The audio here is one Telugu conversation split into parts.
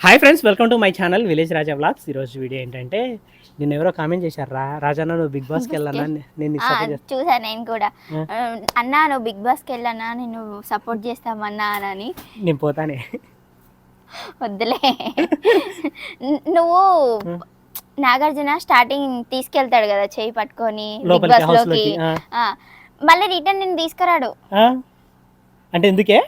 Hi friends welcome to my channel village Raja blogs ఈరోజు వీడియో ఏంటంటే నిన్న ఎవరో కామెంట్ చేశారు? రా రాజాన్న నువ్వు బిగ్ బాస్కి వెళ్ళానా? నేను నీకు ఆ, సపోర్ట్ చేస్తాను చూసా నేను కూడా. అన్నా నువ్వు బిగ్ బాస్కి వెళ్ళానా? నేను సపోర్ట్ చేస్తామన్నా అని. నేను పోతానే. వద్దులే. ను- నువ్వు నాగార్జున స్టార్టింగ్ తీసుకెళ్తాడు కదా చేయి పట్టుకొని బిగ్ బాస్లోకి మళ్ళీ రిటర్న్ నేను తీసుకురాడు? అంటే ఎందుకే?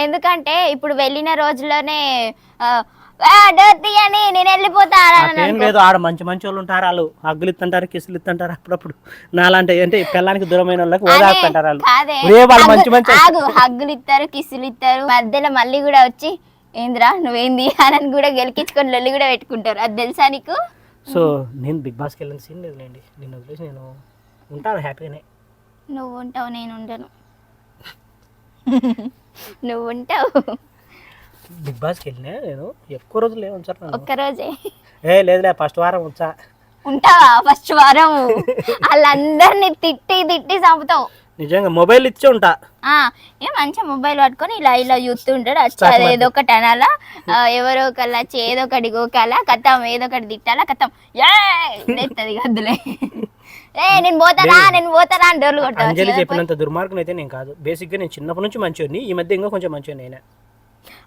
ఎందుకంటే ఇప్పుడు వెళ్ళిన రోజులోనే ఆ, "ఆ, డోర్ తీయని నేను. లేదు ఆడ మంచి మంచి వాళ్ళు ఉంటారు వాళ్ళు. హగ్గులు ఇస్తుంటారు కిసులు ఇస్తుంటారు అప్పుడప్పుడు. నాలాంటి అంటే పిల్లానికి దూరమైన వాళ్ళకి వాళ్ళు. వాళ్ళు మంచి మంచి హగ్గులు ఇస్తారు కిస్సులు ఇస్తారు. మధ్యలో మళ్ళీ కూడా వచ్చి ఏంద్రా నువ్వేంది? అని కూడా గెలికించుకొని లొల్లి కూడా పెట్టుకుంటారు. అది తెలుసా నీకు? సో నేను బిగ్ బాస్కి వెళ్ళిన సీన్ లేదులేండి. నిన్ను వదిలేసి నేను ఉంటాను హ్యాపీగానే. నువ్వు ఉంటావు నేను ఉండను. నువ్వు ఉంటావు. బిగ్ బాస్కి వెళ్ళినా నేను. ఎక్కువ రోజులు ఏమి ఉంచారు నన్ను. ఒక్కరోజే ఏ లేదులే ఫస్ట్ వారం వచ్చా ఉంటావా? ఫస్ట్ వారం. వాళ్ళందరినీ తిట్టి తిట్టి చంపుతావు. నిజంగా మొబైల్ ఇచ్చే ఉంటా. ఆ, ఏ మంచిగా మొబైల్ పట్టుకొని ఇలా ఇలా చూస్తూ ఉంటాడు. వచ్చి Start అది ఏదో ఒకటి అనాలా? ఎవరో ఒకళ్ళు వచ్చి ఏదో ఒకటి గోకాలా? కథం ఏదో ఒకటి తిట్టాలా? కథం. ఎత్తది గద్దులే ఏ నేను పోతానా? నేను పోతానా? అని డోర్లు అంజలి కొడతావు చెప్పినంత దుర్మార్గం అయితే నేను కాదు. బేసిక్గా నేను చిన్నప్పటి నుంచి మంచివాడిని ఈ మధ్య ఇంకా కొంచెం మంచిగా నేనే.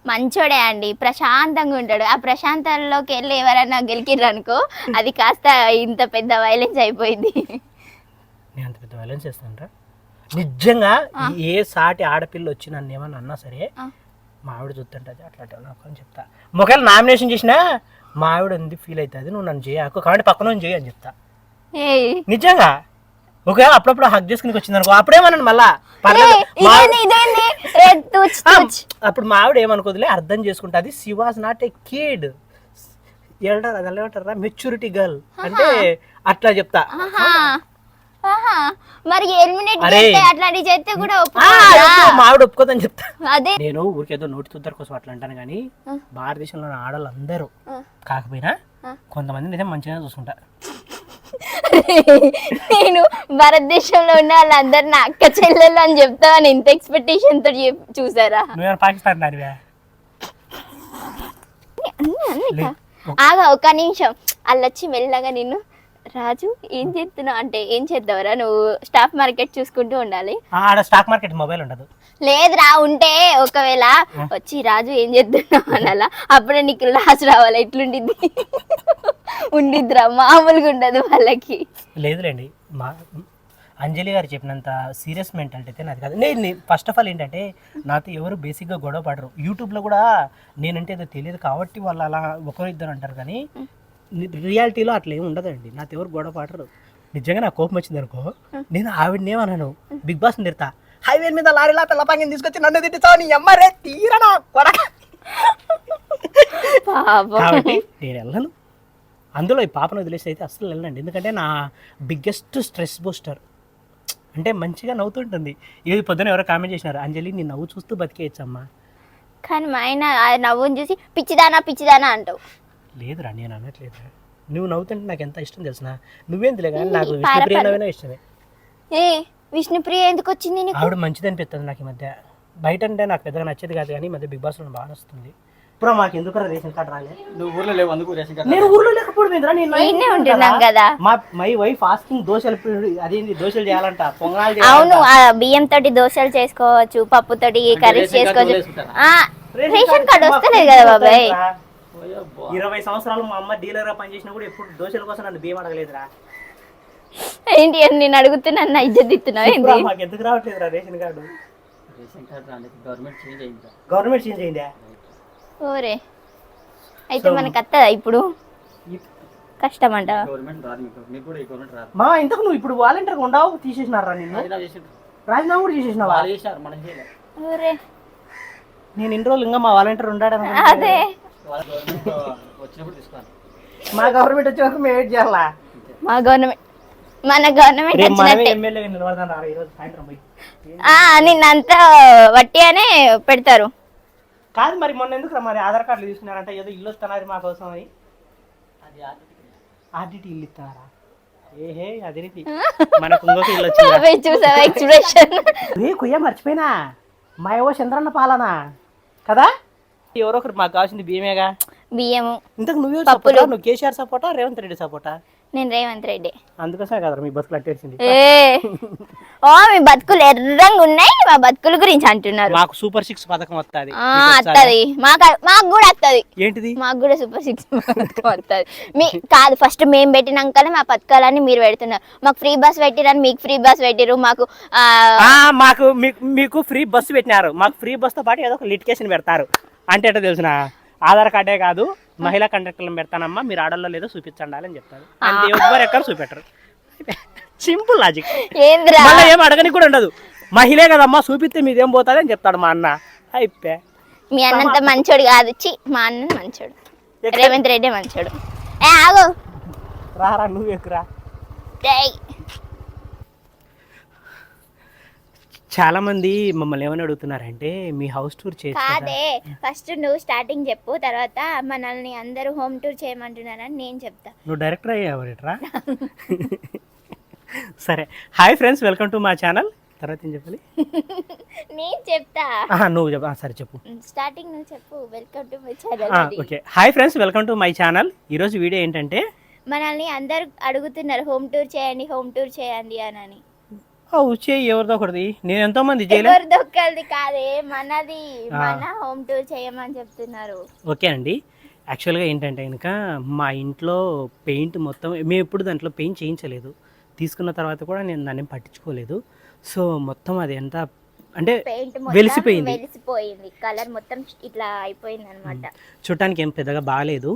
మంచోడే అండి ప్రశాంతంగా ఉంటాడు. ఆ ప్రశాంతంలోకి వెళ్ళి ఎవరైనా గెలికిర్రు అనుకో అది కాస్త ఇంత పెద్ద వైలెన్స్ అయిపోయింది. నేను అంత పెద్ద వైలెన్స్ చేస్తానరా. నిజంగా ఏ సాటి ఆడపిల్ల వచ్చి నన్ను ఏమన్నా అన్నా సరే ఆ. మా ఆవిడ చూస్తుంటది అట్లా నాకు అని చెప్తా. ఒకవేళ నామినేషన్ చేసినా మా ఆవిడ ఎందుకు ఫీల్ అవుతుంది? నువ్వు నన్ను చేయకు కాబట్టి పక్కన చేయి అని చెప్తా. నిజంగా? ఒకవేళ అప్పుడప్పుడు హక్ చేసుకుని వచ్చింది అనుకో అప్పుడేమన్నాను మళ్ళా? పర్లేదు. ఏయ్, మా ఇదేంది ఇదేంది? ఏ, తుచ్ ఆ, తుచ్. అప్పుడు మా ఆవిడ ఏమనుకోదులే అర్థం చేసుకుంటుంది శి వాజ్ నాట్ ఏ కిడ్ ఏమంటారు అది ఏమంటారా మెచ్యూరిటీ గర్ల్ అంటే అట్లా చెప్తా. ఆహా. ఆహా. మరి ఎలిమినేట్ అరే. చేస్తే అట్లాంటివి చేస్తే కూడా ఆ, ఒప్పుకోరా? చెప్పు, మా ఆవిడ ఒప్పుకోదని చెప్తా. అదే. నేను ఊరికేదో నోటి తుద్దర కోసం అట్లా అంటాను కానీ భారతదేశంలో ఆడవాళ్ళు అందరూ ఆ. కాకపోయినా. కొంతమంది అయితే మంచిగా చూసుకుంటా. నేను భారతదేశంలో ఉన్న వాళ్ళందరు నా అక్క చెల్లెలు అని చెప్తావని ఇంత ఎక్స్పెక్టేషన్తో చూసారా? పాకిస్తాన్ ఆగా ఒక నిమిషం. అల్లొచ్చి మెల్లగా నిన్ను రాజు ఏం చేస్తున్నావు? అంటే ఏం చేద్దావరా నువ్వు స్టాక్ మార్కెట్ చూసుకుంటూ ఉండాలి. స్టాక్ మార్కెట్ మొబైల్ ఉండదు. లేదురా ఉంటే ఒకవేళ వచ్చి రాజు ఏం చేస్తున్నావు అనాలా? అప్పుడే నీకు లాస్ రావాలి? ఎట్లుండిద్ది? ఉండిద్దిరా మామూలుగా ఉండదు వాళ్ళకి. లేదులేండి మా అంజలి గారు చెప్పినంత సీరియస్ మెంటాలిటీ అయితే నాది కాదు. నేను ఫస్ట్ ఆఫ్ ఆల్ ఏంటంటే నాతో ఎవరు బేసిక్గా గొడవ పడరు. యూట్యూబ్లో కూడా నేనంటే ఏదో తెలియదు కాబట్టి వాళ్ళు అలా ఒకరు ఇద్దరు అంటారు కానీ రియాలిటీలో అట్లా ఏమి ఉండదండి. నాతో ఎవరు గొడవ పడరు. నిజంగా నాకు కోపం వచ్చింది అనుకో నేను ఆవిడని ఏమన్నాను బిగ్ బాస్ తిడతా. హైవే మీద లారీలా పిల్ల పంగిని తీసుకొచ్చి నన్ను తిట్టిస్తావు నీ అమ్మ రే తీరనా కొడక. పాపం. కాబట్టి నేను వెళ్ళను. అందులో ఈ పాపను వదిలేసి అయితే అస్సలు వెళ్ళండి ఎందుకంటే నా బిగ్గెస్ట్ స్ట్రెస్ బూస్టర్ అంటే మంచిగా నవ్వుతుంటుంది. ఇది పొద్దున ఎవరో కామెంట్ చేసినారు అంజలి నీ నవ్వు చూస్తూ బతికేయచ్చమ్మా. కానీ మా ఆయన ఆ నవ్వుని చూసి పిచ్చిదానా పిచ్చిదానా అంటావు. లేదురా నేను అనట్లేదు. నువ్వు నవ్వుతుంటే నాకు ఎంత ఇష్టం తెలిసిన? నువ్వేందులే కానీ నాకు విష్ణుప్రియ. నవ్వినా ఇష్టమే. ఏ? విష్ణుప్రియ ఎందుకు వచ్చింది నీకు? ఆవిడ మంచిది అనిపిస్తుంది నాకు ఈ మధ్య. బయట అంటే నాకు పెద్దగా నచ్చేది కాదు కానీ ఈ మధ్య బిగ్ బాస్లో బాగా వస్తుంది ఇప్పుడు మాకు ఎందుకు రేషన్ కార్డు రాలే? నువ్వు ఊర్లో లేవు అందుకు రేషన్ కార్డు నేను ఊర్లో లేకపోవడం? నేను ఉంటున్నాం కదా. మా మై వైఫ్ ఆస్కింగ్ దోశలు అదేంటి దోశలు చేయాలంట. పొంగనాలు అవును బియ్యం తోటి దోశలు చేసుకోవచ్చు పప్పు తోటి కర్రీస్ చేసుకోవచ్చు. రేషన్ కార్డు వస్తలేదు కదా బాబాయ్. ఇరవై సంవత్సరాలు మా అమ్మ డీలర్గా పనిచేసినా కూడా ఎప్పుడు దోశల కోసం నన్ను బియ్యం అడగలేదురా. ఏంటి అని నేను అడుగుతున్నాను నా ఇజ్జత్ ఇస్తున్నావు ఏంటి? మాకు ఎందుకు రావట్లేదురా రేషన్ కార్డు? రేషన్ కార్డు రాలేదు గవర్నమెంట్ చేంజ్ అయిందా గవర్నమెంట్ చేంజ్ అయిందా? ఓరే అయితే మనకి వస్తుందా ఇప్పుడు? కష్టమంట. గవర్నమెంట్ రాదు మీకు మీకు కూడా ఈ గవర్నమెంట్ రాదు. మా ఇంతకు నువ్వు ఇప్పుడు వాలంటీర్ ఉండవు తీసేసినారా నిన్ను. రాజీనామా కూడా చేసేసినావా? వాళ్ళు చేశారు మనం చేయలేదు ఓరే. నేను ఇన్ని రోజులు ఇంకా మా వాలంటీర్ ఉన్నాడు అదే. వాళ్ళ గవర్నమెంట్ వచ్చినప్పుడు తీసుకోవాలి. మా గవర్నమెంట్ వచ్చే వరకు మేము వెయిట్ చేయాలా? మా గవర్నమెంట్ మన గవర్నమెంట్ నిన్నంతా వట్టి అనే పెడతారు. కాదు మరి మొన్న ఎందుకు మరి ఆధార్ కార్డులు తీసుకున్నారంట ఏదో ఇల్లు వస్తున్నారు మా కోసం అది ఆర్డిటి ఇల్లు. ఇస్తారా? ఏహే అదే రీతి. మనకు ఇంకొక ఇల్లు వచ్చింది? చూసావా ఎక్స్ప్రెషన్? రే కుయ్య మర్చిపోయినా? మా ఏవో చంద్రన్న పాలన. కదా? ఎవరో ఒకరు మాకు కావాల్సింది బియ్యమేగా బియ్యము ఇంతకు నువ్వే పప్పులు. సపోర్టా నువ్వు కేసీఆర్ సపోర్టా రేవంత్ రెడ్డి సపోర్టా? నేను రేవంత్ రెడ్డి. అందుకోసమే కదా మీ బస్సులు అట్టేసింది. ఏ. ఓ మీ బతుకులు ఎర్రంగా ఉన్నాయి మా బతుకుల గురించి అంటున్నారు. మాకు సూపర్ సిక్స్ పథకం వస్తుంది ఆ, అత్తది మాకు మాకు కూడా వత్తది. ఏంటిది? మాకు కూడా సూపర్ సిక్స్ పథకం వస్తుంది మీ కాదు ఫస్ట్ మేము పెట్టినాకనే మా పథకాలన్నీ మీరు పెడుతున్నారు. మాకు ఫ్రీ బస్ పెట్టిరని మీకు ఫ్రీ బస్ పెట్టిరు. మాకు ఆ, ఆ, మాకు మీకు మీకు ఫ్రీ బస్సు పెట్టినారు. మాకు ఫ్రీ బస్సుతో పాటు ఏదో ఒక లిటికేషన్ పెడతారు. అంటే తెలిసిన? ఆధార్ కార్డే కాదు మహిళా కండక్టర్లను పెడతానమ్మా మీరు ఆడల్లో లేదో చూపించండి అని చెప్తారు. ఎవ్వరు ఎక్కడ చూపెట్టరు. Simple logic. మళ్ళీ ఏం అడగని కూడా ఉండదు. మహిళే కదమ్మా చూపిస్తే మీదేం పోతుంది అని చెప్తాడు మా అన్న. అయిపోయా మీ అన్నంత మంచోడు కాదు చి మా అన్న మంచోడు. రేవంత్ రెడ్డి మంచోడు. ఏ ఆగు. రారా నువ్వు ఎక్కురా. చాలా మంది మమ్మల్ని ఏమని అడుగుతున్నారంటే మీ హౌస్ టూర్ కదా? కాదే ఫస్ట్ నువ్వు స్టార్టింగ్ చెప్పు తర్వాత మనల్ని అందరూ హోమ్ టూర్ చేయమంటున్నారని నేను చెప్తా. నువ్వు డైరెక్టర్ అయ్యావరేట్రా సరే. హాయ్ ఫ్రెండ్స్ వెల్కమ్ టు మా ఛానల్ తర్వాత ఏం చెప్పాలి? నేను చెప్తా. నువ్వు చెప్పు. సరే చెప్పు. స్టార్టింగ్ నువ్వు చెప్పు. Welcome to my channel okay hi friends welcome to my channel ఈరోజు వీడియో ఏంటంటే మనల్ని అందరు అడుగుతున్నారు హోమ్ టూర్ చేయండి హోమ్ టూర్ చేయండి అని. ఆ వచ్చే ఎవరిదో ఒకటిది నేను ఎంతో మంది చేయలే. ఎవరు దొక్కలది కాదే మనది. మన హోమ్ టూర్ చేయమని చెప్తున్నారు. ఓకే అండి యాక్చువల్గా ఏంటంటే కనుక మా ఇంట్లో పెయింట్ మొత్తం మేము ఎప్పుడు దాంట్లో పెయింట్ చేయించలేదు. తీసుకున్న తర్వాత కూడా నేను దాన్ని పట్టించుకోలేదు. సో మొత్తం అది ఎంత అంటే పెయింట్ వెలిసిపోయింది. వెలిసిపోయింది. కలర్ మొత్తం ఇట్లా అయిపోయింది అనమాట చూడటానికి ఏం పెద్దగా బాగాలేదు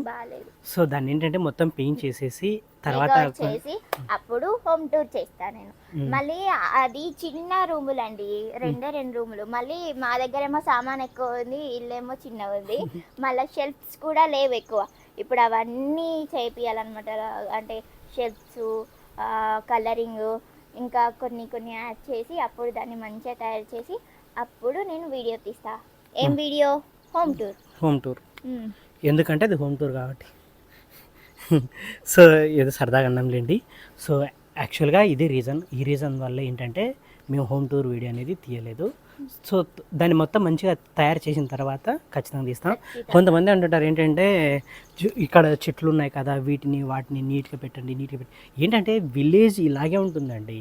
సో దాన్ని ఏంటంటే మొత్తం పెయింట్ చేసేసి తర్వాత చేసి అప్పుడు హోమ్ టూర్ చేస్తా నేను. మళ్ళీ అది చిన్న రూములు అండి రెండే రెండు రూములు. మళ్ళీ మా దగ్గర ఏమో సామాన్ ఎక్కువ ఉంది ఇల్లేమో చిన్నగా ఉంది. మళ్ళీ షెల్ఫ్స్ కూడా లేవు ఎక్కువ. ఇప్పుడు అవన్నీ చేపియాలన్నమాట. అంటే షెల్ఫ్స్ కలరింగ్ ఇంకా కొన్ని కొన్ని యాడ్ చేసి అప్పుడు దాన్ని మంచిగా తయారు చేసి అప్పుడు నేను వీడియో తీస్తా. ఏం video home tour home tour ఎందుకంటే అది హోమ్ టూర్ కాబట్టి. సో ఏదో సరదాగా అన్నాంలేండి. సో యాక్చువల్గా ఇది రీజన్. ఈ రీజన్ వల్ల ఏంటంటే మేము హోమ్ టూర్ వీడియో అనేది తీయలేదు. సో దాన్ని మొత్తం మంచిగా తయారు చేసిన తర్వాత ఖచ్చితంగా తీస్తాం. కొంతమంది అంటుంటారు ఏంటంటే ఇక్కడ చెట్లు ఉన్నాయి కదా వీటిని వాటిని నీట్గా పెట్టండి నీట్గా పెట్టండి ఏంటంటే విలేజ్ ఇలాగే ఉంటుందండి.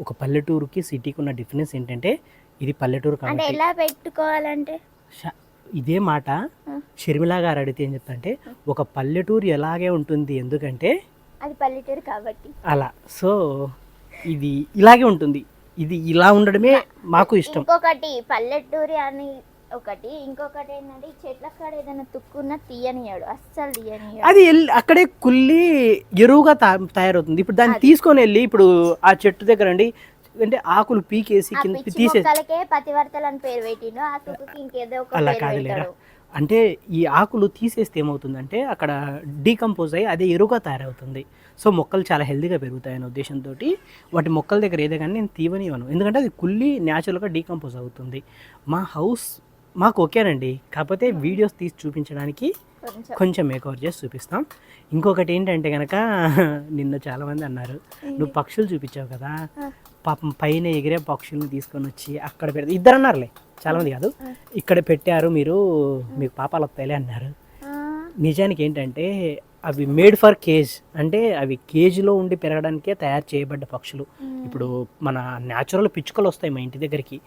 ఒక పల్లెటూరుకి సిటీకి ఉన్న డిఫరెన్స్ ఏంటంటే ఇది పల్లెటూరు అంటే కాబట్టి ఎలా పెట్టుకోవాలంటే? ష- ఇదే మాట షర్మిల గారు అడిగితే ఏం చెప్తాంటే ఒక పల్లెటూరు ఎలాగే ఉంటుంది? ఎందుకంటే అది పల్లెటూరు కాబట్టి. అలా. సో ఇది ఇలాగే ఉంటుంది. ఇది ఇలా ఉండడమే మాకు ఇష్టం. ఇంకొకటి పల్లెటూరి అని ఒకటి ఇంకొకటి ఏంటంటే చెట్ల కాడ ఏదైనా తుక్కున్న తీయనియాడు అస్సలు తీయనియాడు అది అక్కడే కుళ్ళి ఎరువుగా తా- తయారవుతుంది. ఇప్పుడు దాన్ని తీసుకొని వెళ్ళి ఇప్పుడు ఆ చెట్టు దగ్గర అండి అంటే ఆకులు పీకేసి కింద అలా కాదులేరా. పెడతాడు అంటే ఈ ఆకులు తీసేస్తే ఏమవుతుందంటే అక్కడ డీకంపోజ్ అయ్యి అదే ఎరువుగా తయారవుతుంది. సో మొక్కలు చాలా హెల్తీగా పెరుగుతాయనే ఉద్దేశంతో వాటి మొక్కల దగ్గర ఏదే కానీ నేను తీవనివ్వను ఎందుకంటే అది కుళ్ళి న్యాచురల్గా డీకంపోజ్ అవుతుంది. మా హౌస్ మాకు ఓకేనండి. కాకపోతే వీడియోస్ తీసి చూపించడానికి కొంచెం. కొంచెం మేకవర్ చేసి చూపిస్తాం. ఇంకొకటి ఏంటంటే కనుక నిన్న చాలామంది అన్నారు నువ్వు పక్షులు చూపించావు కదా. పాపం పైన ఎగిరే పక్షుల్ని తీసుకొని వచ్చి అక్కడ పెడితే ఇద్దరు అన్నారులే చాలామంది కాదు. ఇక్కడ పెట్టారు మీరు మీకు పాపాలు వస్తాయిలే అన్నారు. నిజానికి ఏంటంటే అవి మేడ్ ఫర్ కేజ్ అంటే అవి కేజ్లో ఉండి పెరగడానికే తయారు చేయబడ్డ పక్షులు. ఇప్పుడు మన న్యాచురల్ పిచ్చుకలు వస్తాయి మా ఇంటి దగ్గరికి.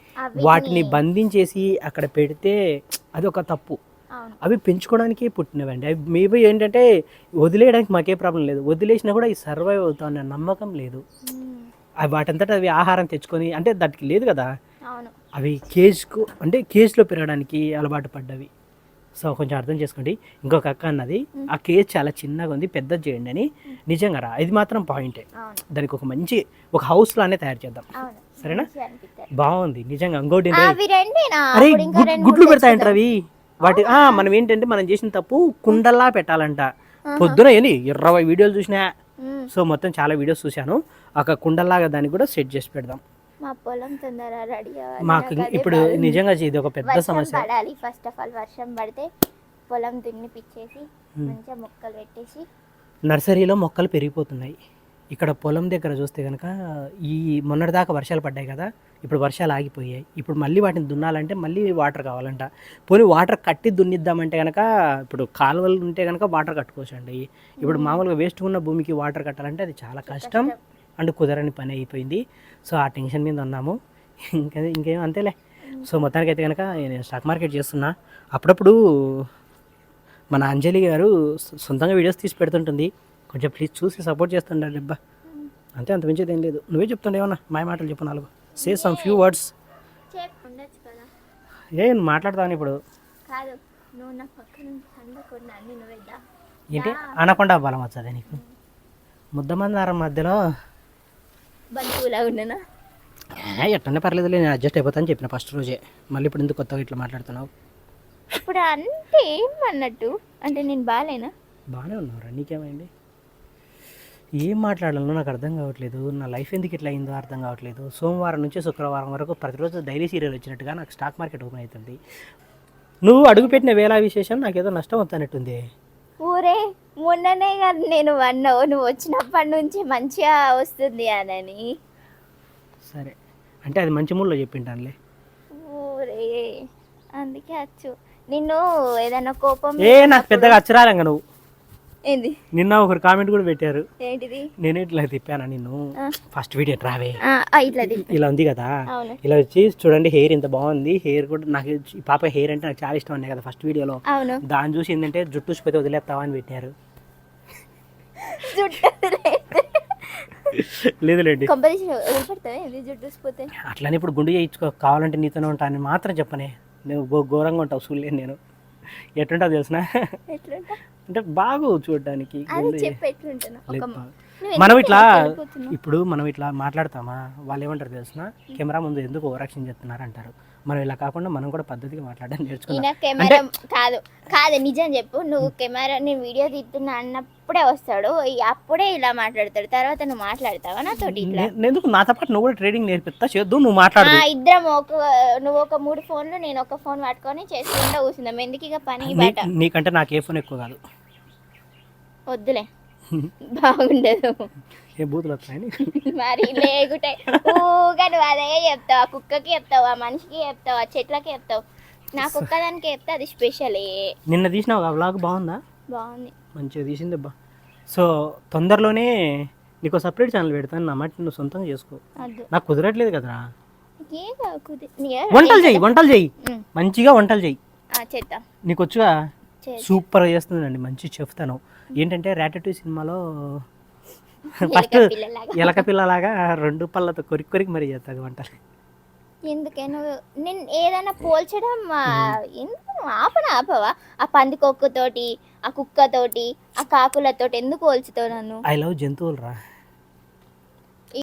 వాటిని బంధించేసి అక్కడ పెడితే అది ఒక తప్పు. అవి పెంచుకోవడానికే పుట్టినవండి. అవి మేబీ ఏంటంటే వదిలేయడానికి మాకే ప్రాబ్లం లేదు. వదిలేసినా కూడా ఈ సర్వైవ్ అవుతామన్న నమ్మకం లేదు. వాటంతటా అవి ఆహారం తెచ్చుకొని అంటే దానికి లేదు కదా? అవి కేజ్కు అంటే కేజ్లో పెరగడానికి అలవాటు పడ్డవి. సో కొంచెం అర్థం చేసుకోండి. ఇంకొక అక్క అన్నది ఆ కేజ్ చాలా చిన్నగా ఉంది పెద్దది చేయండి అని నిజంగా రా ఇది మాత్రం పాయింటే. దానికి ఒక మంచి ఒక హౌస్ లానే తయారు చేద్దాం. సరేనా? బాగుంది. నిజంగా ఇంకోటి? అవి అరే గుడ్లు తెచ్చుదాం. అవి? వాటి మనం ఏంటంటే మనం చేసిన తప్పు కుండల్లా పెట్టాలంట. పొద్దున ఏంది ఇరవై వీడియోలు చూసినా. సో మొత్తం చాలా వీడియోస్ చూశాను. ఒక కుండల్లాగా దాన్ని కూడా సెట్ చేసి పెడదాం. మా పొలం తొందర రెడీ మాకు ఇప్పుడు నిజంగా ఇది ఒక పెద్ద సమస్య. పడాలి. ఫస్ట్ ఆఫ్ ఆల్ వర్షం పడితే పొలం దున్ని పిచ్చేసి మంచిగా మొక్కలు పెట్టేసి నర్సరీలో మొక్కలు పెరిగిపోతున్నాయి. ఇక్కడ పొలం దగ్గర చూస్తే కనుక ఈ మొన్నటిదాకా వర్షాలు పడ్డాయి కదా ఇప్పుడు వర్షాలు ఆగిపోయాయి. ఇప్పుడు మళ్ళీ వాటిని దున్నాలంటే మళ్ళీ వాటర్ కావాలంట. పోనీ వాటర్ కట్టి దున్నిద్దామంటే కనుక ఇప్పుడు కాలువలు ఉంటే కనుక వాటర్ కట్టుకోవచ్చు అండి ఇప్పుడు మామూలుగా వేస్ట్ ఉన్న భూమికి వాటర్ కట్టాలంటే అది చాలా కష్టం. అండ్ కుదరని పని అయిపోయింది. సో ఆ టెన్షన్ మీద ఉన్నాము. ఇంకా ఇంకేం అంతేలే. సో మొత్తానికి అయితే కనుక నేను స్టాక్ మార్కెట్ చేస్తున్నా. అప్పుడప్పుడు మన అంజలి గారు సొంతంగా వీడియోస్ తీసి పెడుతుంటుంది. కొంచెం ప్లీజ్ చూసి సపోర్ట్ చేస్తుండాలి అబ్బా. అంతే అంత మించేది ఏం లేదు. నువ్వే చెప్తుండే ఏమన్నా? మాయ మాటలు చెప్పు నాలుగు. సే సమ్ ఫ్యూ వర్డ్స్ ఏ నువ్వు మాట్లాడతాను ఇప్పుడు. ఏంటి? అనకుండా బలం వచ్చదా నీకు? ముద్దమందారం మధ్యలో బంధువులా ఉండనా? పర్లేదు నేను అడ్జస్ట్ అయిపోతాను చెప్పిన ఫస్ట్ రోజే. మళ్ళీ ఇప్పుడు ఎందుకు కొత్తగా ఇట్లా మాట్లాడుతున్నావు? ఇప్పుడు అంటే ఏమన్నట్టు అంటే నేను బాగాలేనా బాగానే ఉన్నావురా నీకేమైంది? ఏం మాట్లాడాలో నాకు అర్థం కావట్లేదు. నా లైఫ్ ఎందుకు ఇట్లా అయిందో అర్థం కావట్లేదు. సోమవారం నుంచి శుక్రవారం వరకు ప్రతిరోజు డైలీ సీరియల్ వచ్చినట్టుగా నాకు స్టాక్ మార్కెట్ ఓపెన్ అవుతుంది. నువ్వు అడుగుపెట్టిన వేళ విశేషం నాకేదో నష్టం వస్తున్నట్టుంది ఊరే మొన్ననే కదా నేను అన్నావు నువ్వు వచ్చినప్పటి నుంచి మంచిగా వస్తుంది అనని. సరే. అంటే అది మంచి మూడ్లో చెప్పింటానులే. ఊరే అందుకే వచ్చు నిన్ను ఏదైనా కోపం ఏ నాకు పెద్దగా అచ్చరాలంగా నువ్వు. ఏంది? నిన్న ఒకరు కామెంట్ కూడా పెట్టారు. ఏంటిది? నేను ఇట్లా తిప్పానా నిన్ను. ఫస్ట్ వీడియో ఆ, ఇట్లా ఇలా ఉంది కదా. ఇలా వచ్చి చూడండి హెయిర్ ఇంత బాగుంది. హెయిర్ కూడా నాకు ఈ పాప హెయిర్ అంటే నాకు చాలా ఇష్టం ఉన్నాయి కదా ఫస్ట్ వీడియోలో దాన్ని చూసి ఏంటంటే జుట్టు ఊసిపోతే వదిలేస్తావా అని పెట్టారు. లేదులేండి అట్లనే ఇప్పుడు గుండు చేయించుకో కావాలంటే నీతోనే ఉంటాను మాత్రం చెప్పనే. నువ్వు ఘోరంగా ఉంటావు చూడలేను నేను. ఎట్లుంటావు తెలిసిన? ఎట్లుంటా అంటే బాగు చూడడానికి మనం ఇట్లా? ఇప్పుడు మనం ఇట్లా మాట్లాడతామా? వాళ్ళు ఏమంటారు తెలిసిన? కెమెరా ముందు ఎందుకు ఓవరాక్షన్ చేస్తున్నారు అంటారు మనం ఇలా కాకుండా మనం కూడా పద్ధతిగా మాట్లాడడం నేర్చుకున్నాం కెమెరా కాదు కాదు నిజం చెప్పు. నువ్వు కెమెరా నేను వీడియో తీస్తున్నా అన్నప్పుడే వస్తాడు. అప్పుడే ఇలా మాట్లాడతాడు. తర్వాత నువ్వు మాట్లాడతావా నాతోటి ఇట్లా? నే- ఎందుకు నాతో పాటు నువ్వు కూడా ట్రేడింగ్ నేర్పిస్తా? చేద్దు నువ్వు ఆ, మాట్లాడదు ఇద్దరం ఒక నువ్వు ఒక మూడు ఫోన్లు నేను ఒక ఫోన్ పట్టుకొని చేసుకుంటూ కూర్చుందాం. ఎందుకు ఇక పని బయట నీకంటే నాకు ఏ ఫోన్ ఎక్కువ కాదు. వద్దులే. బాగుండదు. ఏ బూతులు వస్తాయని మరి లేకుంటే ఊగా నువ్వు అదే చెప్తావు ఆ కుక్కకి చెప్తావు ఆ మనిషికి చెప్తావు ఆ చెట్లకి చెప్తావు. నాకు ఒక్కదానికి చెప్తే అది స్పెషలే నిన్న తీసినావు ఆ వ్లాగ్ బాగుందా? బాగుంది. మంచిగా తీసింది అబ్బా. సో తొందరలోనే నీకు సపరేట్ ఛానల్ పెడతాను నా మాట నువ్వు సొంతంగా చేసుకో. నాకు కుదరట్లేదు కదరా. నీ- వంటలు చెయ్యి వంటలు చెయ్యి ఉమ్, మంచిగా వంటలు చెయ్యి ఆ, చేద్దాం. నీకు వచ్చుగా? సూపర్గా చేస్తుందండి మంచి చెప్తాను ఏంటంటే రాటటూ సినిమాలో ఫస్ట్ ఎలక పిల్లలాగా. రెండు పళ్ళతో కొరికి కొరికి మరీ చేస్తుంది వంటలు ఎందుకే నువ్వు? నేను ఏదైనా పోల్చడం ఆ, ఎందుకు ఆపన ఆపవా? ఆ పందికొక్కుతోటి ఆ కుక్కతోటి ఆ కాకులతోటి ఎందుకు పోల్చుతావు నన్ను? ఐ లవ్ జంతువులు రా